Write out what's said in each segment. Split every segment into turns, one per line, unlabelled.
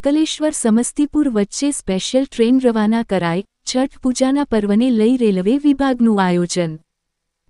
અંકલેશ્વર સમસ્તીપુર વચ્ચે special train રવાના કરાઈ છઠ પૂજાના પર્વને લઈ રેલવે વિભાગનું આયોજન.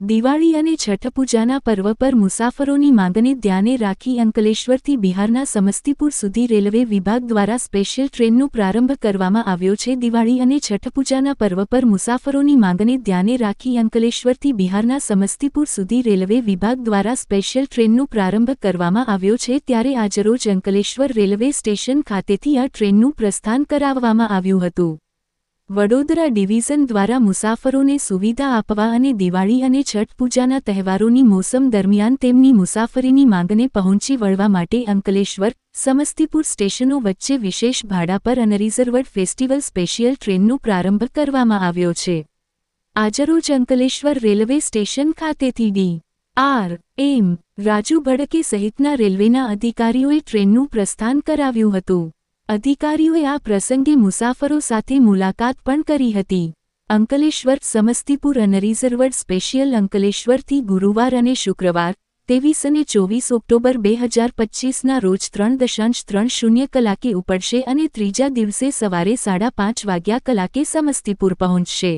દિવાળી અને છઠ પૂજાના પર્વ પર મુસાફરોની માંગને ધ્યાને રાખી અંકલેશ્વરથી બિહારના સમસ્તીપુર સુધી રેલવે વિભાગ દ્વારા સ્પેશિયલ ટ્રેનનો પ્રારંભ કરવામાં આવ્યો છે. દિવાળી અને છઠ પૂજાના પર્વ પર મુસાફરોની માંગને ધ્યાને રાખી અંકલેશ્વરથી બિહારના સમસ્તીપુર સુધી રેલવે વિભાગ દ્વારા સ્પેશિયલ ટ્રેનનો પ્રારંભ કરવામાં આવ્યો છે. ત્યારે આજરોજ અંકલેશ્વર રેલવે સ્ટેશન ખાતેથી આ ટ્રેનનું પ્રસ્થાન કરાવવામાં આવ્યું હતું. વડોદરા ડિવિઝન દ્વારા મુસાફરોને સુવિધા આપવા અને દિવાળી અને છઠ પૂજાના તહેવારોની મોસમ દરમિયાન તેમની મુસાફરીની માંગને પહોંચી વળવા માટે અંકલેશ્વર, સમસ્તીપુર સ્ટેશનો વચ્ચે વિશેષ ભાડા પર અનરિઝર્વડ ફેસ્ટિવલ સ્પેશિયલ ટ્રેનનો પ્રારંભ કરવામાં આવ્યો છે. આજરોજ અંકલેશ્વર રેલવે સ્ટેશન ખાતેથી D. R. M. Raju Bhadke સહિતના રેલવેના અધિકારીઓએ ટ્રેનનું પ્રસ્થાન કરાવ્યું હતું. અધિકારીઓએ આ પ્રસંગે મુસાફરો સાથે મુલાકાત પણ કરી હતી. અંકલેશ્વર સમસ્તીપુર અનરિઝર્વડ સ્પેશિયલ અંકલેશ્વરથી ગુરુવાર અને શુક્રવાર ત્રેવીસ અને ચોવીસ ઓક્ટોબર બે હજાર પચ્ચીસના રોજ ત્રણ દશાંશ ત્રણ શૂન્ય કલાકે ઉપડશે અને ત્રીજા દિવસે સવારે સાડા પાંચ વાગ્યા કલાકે સમસ્તીપુર પહોંચશે.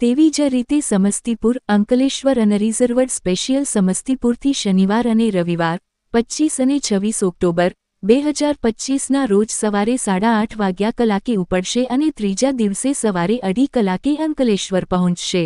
તેવી જ રીતે સમસ્તીપુર, અંકલેશ્વર અનરિઝર્વડ સ્પેશિયલ સમસ્તીપુરથી શનિવાર અને રવિવાર પચ્ચીસ અને છવ્વીસ ઓક્ટોબર બે હજાર પચ્ચીસના રોજ સવારે સાડા આઠ વાગ્યા કલાકે ઉપડશે અને ત્રીજા દિવસે સવારે અઢી કલાકે અંકલેશ્વર પહોંચશે.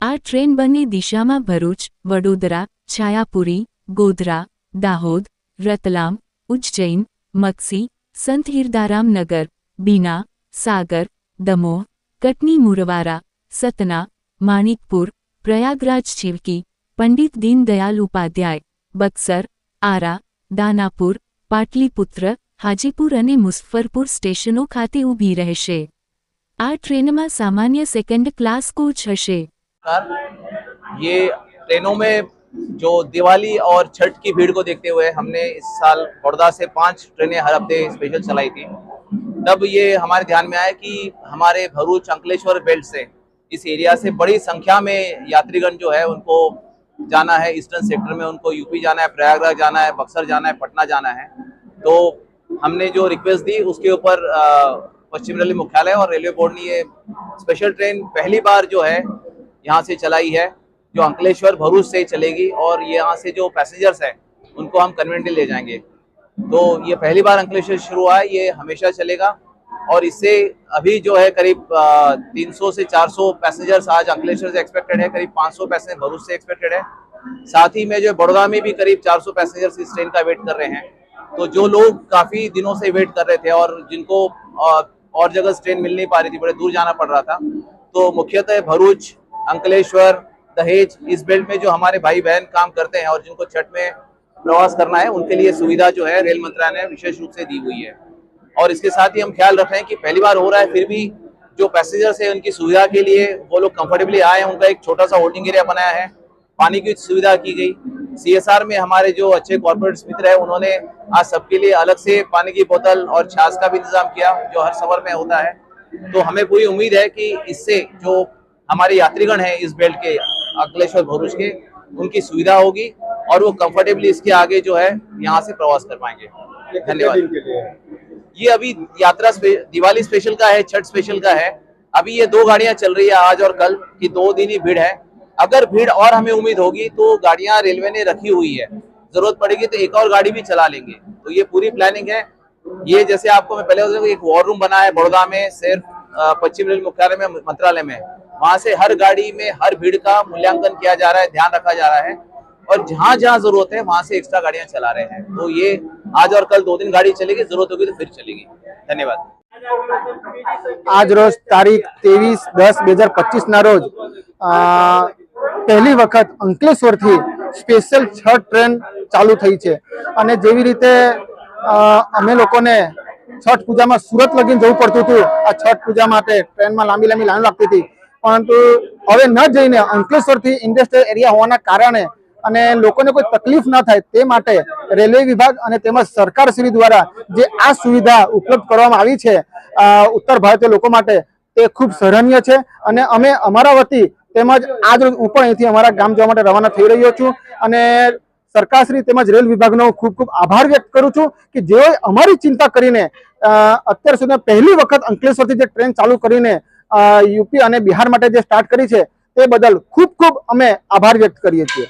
આ ટ્રેન બંને દિશામાં ભરૂચ, વડોદરા, છાયાપુરી, ગોધરા, દાહોદ, રતલામ, ઉજ્જૈન, મક્સી, સંત હિરદારામ નગર, બીના, સાગર, દમોહ, કટની મુરવારા, સતના, માણિકપુર, પ્રયાગરાજ ચીવકી પંડિત દીનદયાલ ઉપાધ્યાય, બક્સર, આરા, દાનાપુર પાટલીપુત્ર હાજીપુર અને મુઝફ્ફરપુર સ્ટેશનો ખાતે ઊભી રહેશે આ ટ્રેનમાં સામાન્ય સેકન્ડ ક્લાસ કોચ હશે
नमस्कार ये ट्रेनों में जो दिवाली और छठ की भीड़ को देखते हुए हमने इस साल बड़ौदा से पांच ट्रेनें हर हफ्ते स्पेशल चलाई थी तब ये हमारे ध्यान में आया कि हमारे भरूच अंकलेश्वर बेल्ट से इस एरिया से बड़ी संख्या में यात्रीगण जो है उनको जाना है, ईस्टर्न सेक्टर में उनको यूपी जाना है, प्रयागराज जाना है, बक्सर जाना है, पटना जाना है। तो हमने जो रिक्वेस्ट दी, उसके ऊपर पश्चिम रेलवे मुख्यालय और रेलवे बोर्ड ने ये स्पेशल ट्रेन पहली बार जो है, यहाँ से चलाई है, जो अंकलेश्वर भरूच से चलेगी और यहाँ से जो पैसेंजर्स हैं, उनको हम कन्वेंटली ले जाएँगे। तो ये पहली बार अंकलेश्वर शुरू हुआ है, ये हमेशा चलेगा। और इससे अभी जो है करीब तीन सौ से 400 पैसेंजर्स आज अंकलेश्वर से एक्सपेक्टेड है, करीब 500 पैसेंजर भरूच से एक्सपेक्टेड है। साथ ही में जो बड़ौदा में भी करीब 400 पैसेंजर्स इस ट्रेन का वेट कर रहे हैं। तो जो लोग काफ़ी दिनों से वेट कर रहे थे और जिनको और जगह ट्रेन मिल नहीं पा रही थी, बड़े दूर जाना पड़ रहा था। तो मुख्यतः भरूच, अंकलेश्वर, दहेज, इस बेल्ट में जो हमारे भाई बहन काम करते हैं और जिनको छठ में प्रवास करना है, उनके लिए सुविधा जो है रेल मंत्रालय ने विशेष रूप से दी हुई है। और इसके साथ ही हम ख्याल रख रहे हैं कि पहली बार हो रहा है फिर भी जो पैसेंजर्स है उनकी सुविधा के लिए वो लोग कंफर्टेबली आए हैं। उनका एक छोटा सा होल्डिंग एरिया बनाया है। पानी की सुविधा की गई। सीएसआर में हमारे जो अच्छे कॉर्पोरेट मित्र है उन्होंने आज सबके लिए अलग से पानी की बोतल और छाछ का भी इंतज़ाम किया जो हर सफ़र में होता है। तो हमें पूरी उम्मीद है कि इससे जो हमारे यात्रीगण हैं इस बेल्ट के अकलेश्वर भरूच के उनकी सुविधा होगी और वो कंफर्टेबली इसके आगे जो है यहाँ से प्रवास कर पाएँगे। धन्यवाद। ये अभी यात्रा स्पे, दिवाली स्पेशल का है छठ स्पेशल का है। अभी ये दो गाड़ियाँ चल रही है आज और कल की दो दिन ही भीड़ है। अगर भीड़ और हमें उम्मीद होगी तो गाड़ियाँ रेलवे ने रखी हुई है। ज़रूरत पड़ेगी तो एक और गाड़ी भी चला लेंगे। तो ये पूरी प्लानिंग है। ये जैसे आपको मैं पहले एक वॉर रूम बना है बड़ौदा में सिर्फ़ पश्चिम रेल मुख्यालय में मंत्रालय में। वहाँ से हर गाड़ी में हर भीड़ का मूल्यांकन किया जा रहा है ध्यान रखा जा रहा है। और जहाँ जहाँ ज़रूरत है वहाँ से एक्स्ट्रा गाड़ियाँ चला रहे हैं। तो ये आज और कल दो दिन गाड़ी चलेगी जरूरत होगी तो फिर चलेगी धन्यवाद
આજ રોજ તારીખ ત્રેવીસ દસ બે હજાર પચીસ ના રોજ અ, પહેલી વખત અંકલેશ્વરથી સ્પેશિયલ છઠ ટ્રેન ચાલુ થઈ છે અને જેવી રીતે અ, અમે લોકોને છઠ પૂજામાં સુરત લગીને જવું પડતું હતું આ છઠ પૂજા માટે ટ્રેનમાં લાંબી લાંબી લાઈન લાગતી હતી પરંતુ હવે ન જઈને અંકલેશ્વરથી ઇન્ડસ્ટ્રીયલ એરિયા હોવાના કારણે અને લોકોને કોઈ તકલીફ ન થાય તે માટે રેલવે વિભાગ અને તેમજ સરકારશ્રી દ્વારા જે આ સુવિધા ઉપલબ્ધ કરવામાં આવી છે ઉત્તર ભારતીય લોકો માટે તે ખૂબ સરાહનીય છે. અને અમે અમારા વતી તેમજ આજ રોજ હું પણ અહીંથી અમારા ગામ જવા માટે રવાના થઈ રહ્યો છું અને સરકારશ્રી તેમજ રેલ વિભાગનો ખૂબ ખૂબ આભાર વ્યક્ત કરું છું કે જેઓએ અમારી ચિંતા કરીને અત્યાર સુધી પહેલી વખત અંકલેશ્વરથી જે ટ્રેન ચાલુ કરીને યુપી અને બિહાર માટે જે સ્ટાર્ટ કરી છે તે બદલ ખૂબ ખૂબ અમે આભાર વ્યક્ત કરીએ છીએ.